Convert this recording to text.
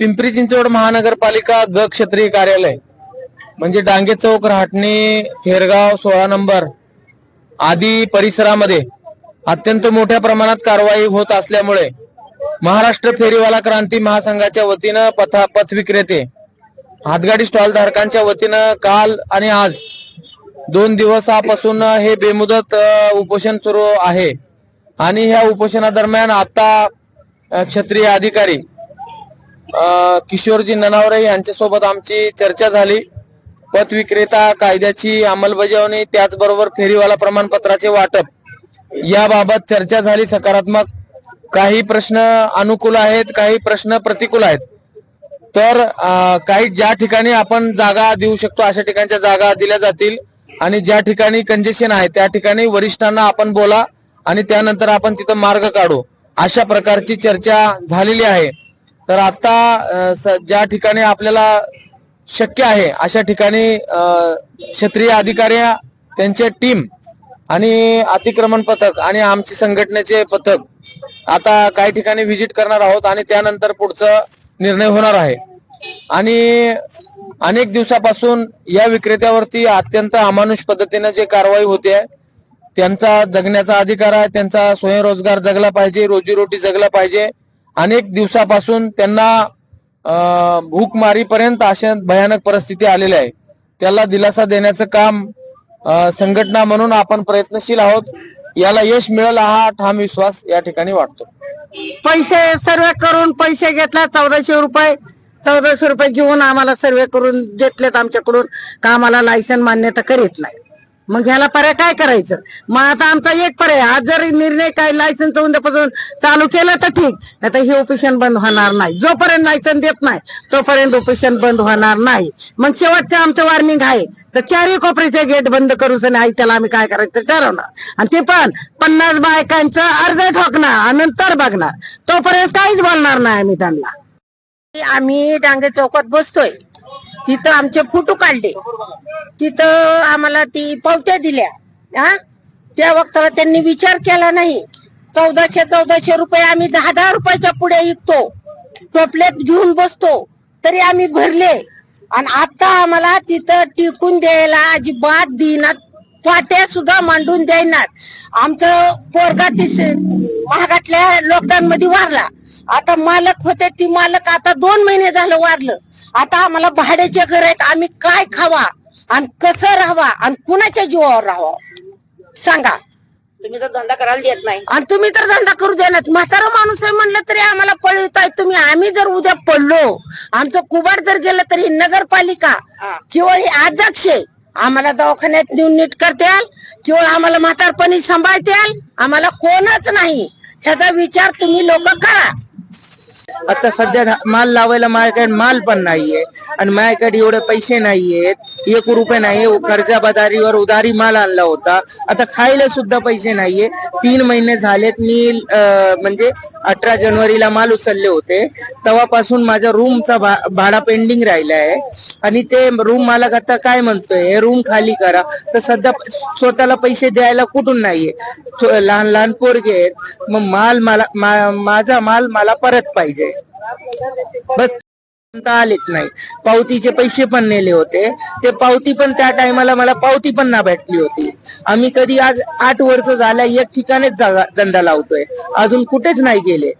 पिंपरी चिंचवड महानगरपालिका ग क्षेत्रीय कार्यालय म्हणजे डांगे चौक रहाटणी थेरगाव सोळा नंबर आदी परिसरामध्ये अत्यंत मोठ्या प्रमाणात कारवाई होत असल्यामुळे महाराष्ट्र फेरीवाला क्रांती महासंघाच्या वतीनं पथा पथ विक्रेते हातगाडी स्टॉल धारकांच्या वतीनं काल आणि आज दोन दिवसापासून हे बेमुदत उपोषण सुरू आहे. आणि ह्या उपोषणादरम्यान आता क्षत्रिय क्षेत्रीय अधिकारी किशोरजी ननावरे यांच्यासोबत आमची चर्चा झाली. पथ विक्रेता कायद्याची अंमलबजावणी त्याचबरोबर फेरीवाला प्रमाणपत्राचे वाटप. याबाबत चर्चा झाली सकारात्मक. काही प्रश्न अनुकूल आहेत काही प्रश्न प्रतिकूल आहेत. तर काही ज्या ठिकाणी आपण जागा देऊ शकतो अशा ठिकाणच्या जागा दिल्या जातील. आणि ज्या ठिकाणी कंजेशन आहे त्या ठिकाणी वरिष्ठांना आपण बोला आणि त्यानंतर आपण तिथं मार्ग काढू. अशा प्रकारची चर्चा झालेली आहे. तर आता स- ज्या ठिकाणी आपल्याला शक्य आहे अशा ठिकाणी क्षेत्रीय अधिकारी त्यांचे टीम आणि अतिक्रमण पथक आणि आमची संघटनेचे पथक आता काही ठिकाणी व्हिजिट करणार आहोत आणि त्यानंतर पुढचं निर्णय होणार आहे. आणि अनेक दिवसापासून या विक्रेत्यावरती अत्यंत अमानुष पद्धतीने जे कारवाई होते त्यांचा जगण्याचा अधिकार आहे त्यांचा स्वयंरोजगार जगला पाहिजे रोजीरोटी जगला पाहिजे. अनेक दिवसापासून त्यांना अं, भूकमारीपर्यंत अशा भयानक परिस्थिती आलेली आहे त्याला दिलासा देण्याचं काम संघटना म्हणून आपण प्रयत्नशील आहोत. याला यश मिळेल हा ठाम विश्वास या ठिकाणी वाटतो. पैसे सर्वे करून पैसे घेतला चौदाशे रुपये चौदाशे रुपये घेऊन आम्हाला सर्वे करून घेतलेत आमच्याकडून. का आम्हाला लायसन मान्यता करीत नाही. मग ह्याला पर्याय काय करायचं? मग आता आमचा एक पर्याय आज जर निर्णय काय लायसन्स उद्यापासून चालू केलं तर ठीक आता हे ऑपरेशन बंद होणार नाही. जोपर्यंत लायसन देत नाही तोपर्यंत ऑपरेशन बंद होणार नाही. मग शेवटचं आमचं वॉर्निंग आहे तर चारही कोपरीचे गेट बंद करूच नाही त्याला आम्ही काय करायचं ठरवणार. आणि ते पण पन्नास बायकांचं अर्ज ठोकणार आणि नंतर बघणार. तोपर्यंत काहीच बोलणार नाही आम्ही त्यांना. आम्ही डांगे चौकात बसतोय. तिथं आमचे फोटो काढले. तिथं आम्हाला ती पावत्या दिल्या. हा? त्या वक्ताला त्यांनी विचार केला नाही. चौदाशे चौदाशे रुपये आम्ही दहा दहा रुपयाच्या पुढे विकतो. टोपल्यात घेऊन बसतो. तरी आम्ही भरले. आणि आता आम्हाला तिथं टिकून द्यायला अजिबात देईनात. पाट्या सुद्धा मांडून द्यायनात. आमचं पोरगा ती महागातल्या लोकांमध्ये वारला. आता मालक होते ती मालक आता दोन महिने झालं वारलं. आता आम्हाला भाड्याचे घर आहेत आम्ही काय खावा आणि कसं राहावा आणि कुणाच्या जीवावर राहावं? सांगा. तुम्ही तर धंदा करायला देत नाही. आणि तुम्ही तर धंदा करू देणार म्हातारा माणूस आहे म्हणलं तरी आम्हाला पळवताय तुम्ही आम्ही जर उद्या पडलो आमचं कुबाड जर गेलं तरी नगरपालिका किंवा हे अध्यक्ष आम्हाला दवाखान्यात नेऊन नीट करत्याल किंवा आम्हाला म्हातारपणी सांभाळत्याल आम्हाला कोणच नाही. ह्याचा विचार तुम्ही लोक करा. आता सध्या माल लावायला माझ्याकडे माल पण नाहीये. आणि माझ्याकडे एवढे पैसे नाहीयेत. एक रुपये नाहीये कर्जा बदारीवर उधारी माल आणला होता. आता खायला सुद्धा पैसे नाहीये. तीन महिने झालेत मी म्हणजे अठरा जानेवारीला माल उचलले होते. तेव्हापासून माझ्या रूमचा भाडा पेंडिंग राहिला आहे. आणि ते रूम मालक आता काय म्हणतोय? हे रूम खाली करा. तर सध्या स्वतःला पैसे द्यायला कुठून नाहीये. लहान लहान पोरगे आहेत. मग माल मला माझा माल मला परत पाहिजे. बस. आलेच नाही. पावतीचे पैसे पण नेले होते. ते पावती पण त्या टायमाला मला पावती पण ना भेटली होती. आम्ही कधी आज आठ वर्ष झाल्या एक ठिकाणीच जागा धंदा लावतोय. अजून कुठेच नाही गेले.